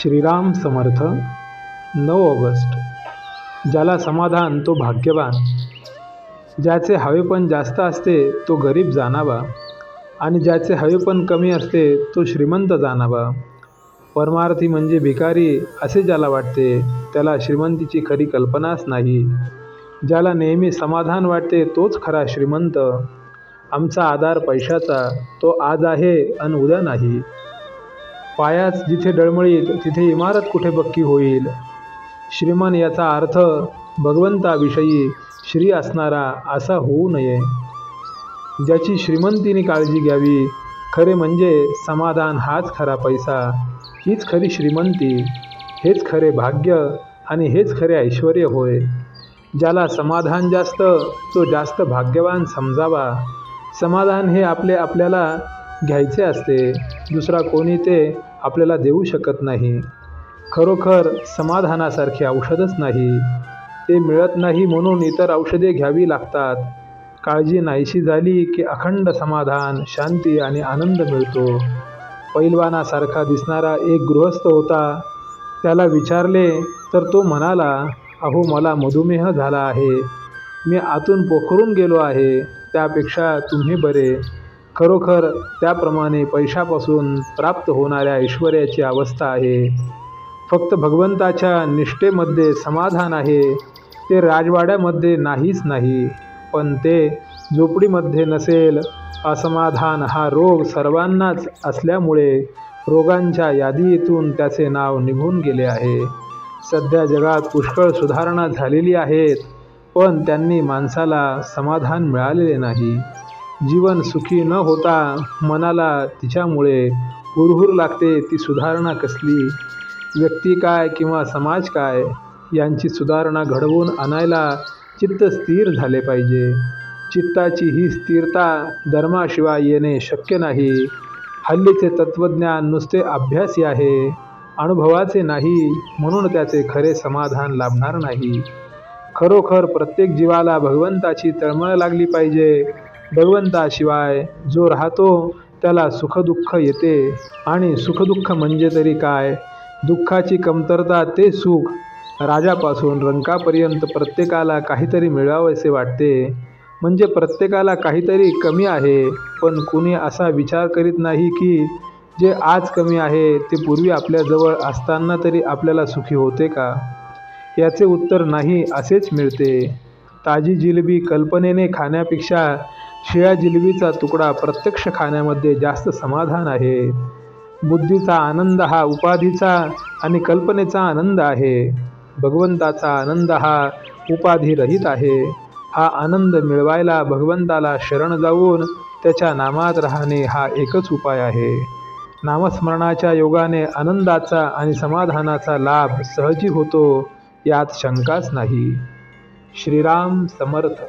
श्रीराम समर्थ नऊ ऑगस्ट. ज्याला समाधान तो भाग्यवान. ज्याचे हवेपण जास्त असते तो गरीब जाणावा. आणि ज्याचे हवेपण कमी असते तो श्रीमंत जाणावा. परमार्थी म्हणजे भिकारी असे ज्याला वाटते त्याला श्रीमंतीची खरी कल्पनाच नाही. ज्याला नेहमी समाधान वाटते तोच खरा श्रीमंत. आमचा आधार पैशाचा तो आज आहे आणि उद्या नाही. पायाच जिथे डळमळीत तिथे इमारत कुठे पक्की होईल? श्रीमान याचा अर्थ भगवंताविषयी श्री असणारा असा होऊ नये. ज्याची श्रीमंतीने काळजी घ्यावी खरे म्हणजे समाधान हाच खरा पैसा. हीच खरी श्रीमंती हेच खरे भाग्य आणि हेच खरे ऐश्वर होय. ज्याला समाधान जास्त तो जास्त भाग्यवान समजावा. समाधान हे आपले आपल्याला घ्यायचे असते दुसरा कोणी ते आपल्याला देऊ शकत नाही. खरोखर समाधानासारखे औषधच नाही. ते मिळत नाही म्हणून इतर औषधे घ्यावी लागतात. काळजी नाहीशी झाली की अखंड समाधान शांती आणि आनंद मिळतो. पैलवानासारखा दिसणारा एक गृहस्थ होता. त्याला विचारले तर तो म्हणाला अहो मला मधुमेह झाला आहे. मी आतून पोखरून गेलो आहे. त्यापेक्षा तुम्ही बरे. खरोखर त्याप्रमाणे पैशापासून प्राप्त होणाऱ्या ऐश्वर्याची अवस्था आहे. फक्त भगवंताच्या निष्ठेमध्ये समाधान आहे. ते राजवाड्यामध्ये नाहीच नाही पण ते झोपडीमध्ये नसेल. असमाधान हा रोग सर्वांनाच असल्यामुळे रोगांच्या यादीतून त्याचे नाव निघून गेले आहे. सध्या जगात पुष्कळ सुधारणा झालेली आहेत पण त्यांनी माणसाला समाधान मिळालेले नाही. जीवन सुखी न होता मनाला तिच्यामुळे हुरहुर लागते ती सुधारणा कसली? व्यक्ती काय किंवा समाज काय? यांची सुधारणा घडवून आणायला चित्त स्थिर झाले पाहिजे. चित्ताची ही स्थिरता धर्माशिवाय येणे शक्य नाही. हल्लीचे तत्त्वज्ञान नुसते अभ्यासी आहे. अनुभवाचे नाही म्हणून त्याचे खरे समाधान लाभणार नाही. खरोखर प्रत्येक जीवाला भगवंताची तळमळ लागली पाहिजे. भगवंताशिवाय जो राहतो त्याला सुखदुःख येते. आणि सुखदुःख म्हणजे तरी काय? दुःखाची कमतरता ते सुख. राजापासून रंकापर्यंत प्रत्येकाला काहीतरी मिळावेसे वाटते. म्हणजे प्रत्येकाला काहीतरी कमी आहे पण कुणी असा विचार करीत नाही की जे आज कमी आहे ते पूर्वी आपल्याजवळ असताना तरी आपल्याला सुखी होते का? याचे उत्तर नाही असेच मिळते. ताजी जिलेबी कल्पनेने खाण्यापेक्षा शिळ्या जिलबीचा तुकडा प्रत्यक्ष खाण्यामध्ये जास्त समाधान आहे. बुद्धीचा आनंद हा उपाधीचा आणि कल्पनेचा आनंद आहे. भगवंताचा आनंद हा उपाधिरहित आहे. हा आनंद मिळवायला भगवंताला शरण जाऊन त्याच्या नामात राहणे हा एकच उपाय आहे. नामस्मरणाच्या योगाने आनंदाचा आणि समाधानाचा लाभ सहजी होतो यात शंकाच नाही. श्रीराम समर्थ.